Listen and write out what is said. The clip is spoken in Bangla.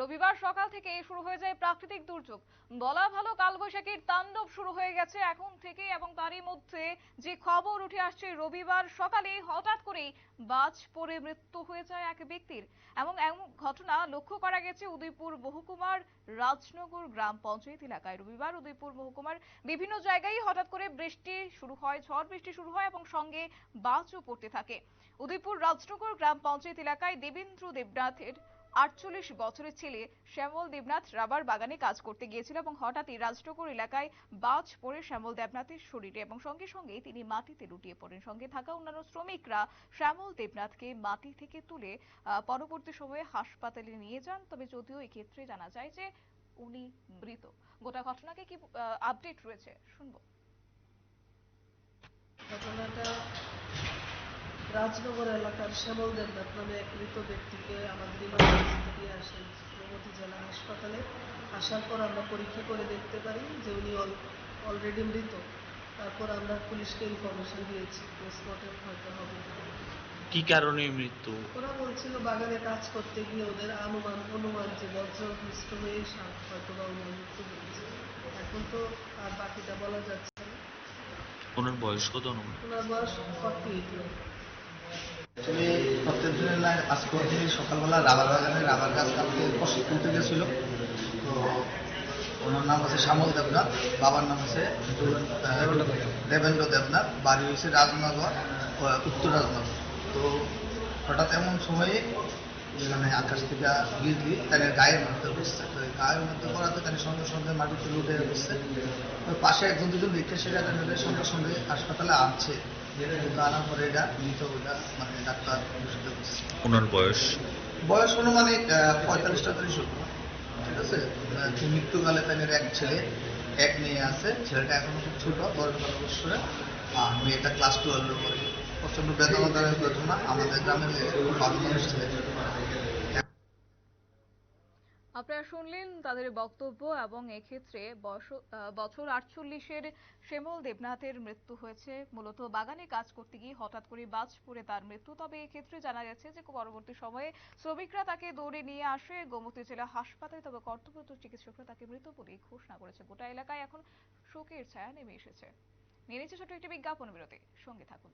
রবিবার সকাল থেকে শুরু হয়ে যায় প্রাকৃতিক দুর্যোগ। বলা ভালো, কালবৈশাখীর তাণ্ডব শুরু হয়ে গেছে এখন থেকে এবং তারই মধ্যে যে খবর উঠে আসছে রবিবার সকালে হঠাৎ করেই বাজ পড়ে মৃত্যু হয়ে যায় এক ব্যক্তির। এবং এমন ঘটনা লক্ষ্য করা গেছে উদয়পুর মহকুমার রাজনগর গ্রাম পঞ্চায়েত এলাকায়। রবিবার উদয়পুর মহকুমার বিভিন্ন জায়গায় হঠাৎ করে বৃষ্টি শুরু হয়, ঝড় বৃষ্টি শুরু হয় এবং সঙ্গে বাজও পড়তে থাকে। উদয়পুর রাজনগর গ্রাম পঞ্চায়েত এলাকায় দেবেন্দ্র দেবনাথের আটচল্লিশ বছরের ছেলে শ্যামল দেবনাথ রাবার বাগানে কাজ করতে গিয়েছিল এবং হঠাৎই রাজনগর এলাকায় বাজ পড়ে শ্যামল দেবনাথের শরীরে এবং সঙ্গে সঙ্গে তিনি মাটিতে লুটিয়ে পড়েন। সঙ্গে থাকা অন্যান্য শ্রমিকরা শ্যামল দেবনাথকে মাটি থেকে তুলে পরবর্তী সময়ে হাসপাতালে নিয়ে যান। তবে যদিও এক্ষেত্রে জানা যায় যে উনি মৃত। গোটা ঘটনাকে কি আপডেট রয়েছে? শুনব। ঘটনাটা রাজনগর এলাকার শ্যামল দেবনাথ নামে এক মৃত ব্যক্তিকে আমাদের ইমার্জেন্সি দিয়ে আসে প্রগতি জেলা হাসপাতালে। আসার পর আমরা পরীক্ষা করে দেখতে পারি যে উনি অলরেডি মৃত। তারপর আমরা পুলিশকে ইনফরমেশন দিয়েছি পোস্টমর্টম হয়তো হবে। কি কারণে মৃত্যু? ওরা বলছিল বাগানে কাজ করতে গিয়ে ওদের অনুমান অনুমান যে বজ্রভূষ্ট হয়ে সা- হয়তো বা উনি মৃত্যু হয়েছে। এখন তো আর বাকিটা বলা যাচ্ছে না। ওনার বয়স কত? অনুমান ওনার বয়স ফর্টি এইট নাই আজকে সকালবেলা রাবার বাগানে রাবার গাছ কষ্ট তুলতে গেছিল তো ওনার নাম হচ্ছে শ্যামল দেবনাথ বাবার নাম আহ, দেবেন্দ্র দেবনাথ বাড়ি হয়েছে রাজনগর উত্তর রাজনগর। তো হঠাৎ এমন সময়ে মানে আকাশ থেকে বিজলি তাকে গায়ের মধ্যে বসছে। তো গায়ের মধ্যে পড়াতে তাকে সঙ্গে সঙ্গে মাটিতে লুটে বসছে। পাশে একজন দুজন দেখে সেটা তাদের সঙ্গে সঙ্গে হাসপাতালে আনছে। মানে ওনার বয়স? বয়স অনুমানিক পঁয়তাল্লিশ টয়তাল্লিশ হবে ঠিক আছে? মৃত্যুকালে তাদের এক ছেলে এক মেয়ে আছে। ছেলেটা এখনও খুব ছোট দশ বারো বছরে আর মেয়েটা ক্লাস টুয়েলভে পড়ে প্রচণ্ড বেতন ঘটনা আমাদের গ্রামের মানুষ ছিলেন আপনারা শুনলেন তাদের বক্তব্য এবং এক্ষেত্রে বছর আটচল্লিশের শ্যামল দেবনাথের মৃত্যু হয়েছে। মূলত বাগানে কাজ করতে গিয়ে হঠাৎ করে বাজ পড়ে তার মৃত্যু। তবে এক্ষেত্রে জানা যাচ্ছে যে পরবর্তী সময়ে শ্রমিকরা তাকে দৌড়ে নিয়ে আসে গোমতী জেলা হাসপাতালে, তবে কর্তব্যরত চিকিৎসকরা তাকে মৃত বলেই ঘোষণা করেছে। গোটা এলাকায় এখন শোকের ছায়া নেমে এসেছে। নিয়ে নিচ্ছে ছোট্ট একটি বিজ্ঞাপন বিরতি। সঙ্গে থাকুন।